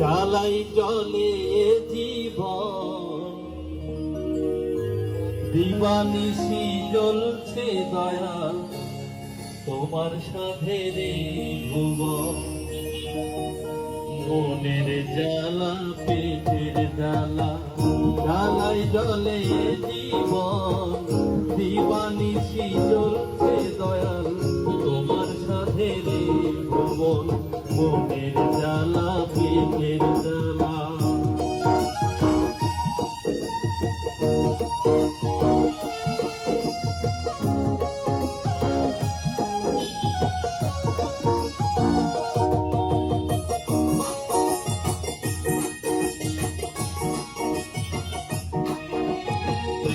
জ্বালাই জলে জীবন। দিবানিশি জ্বলছে দয়াল, তোমার সাথে রে ভুবন। মনের জ্বালা, পেটের জ্বালা, জ্বালাই জলে জীবন। দিবানিশি জ্বলছে দয়াল, তোমার সাথে রে ভুবন। মনের জ্বালা, পেটের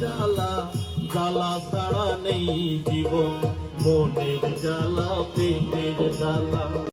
জ্বালা জ্বালা ছাড়া নেই জীবন। মনের জ্বালা পেটের জ্বালা।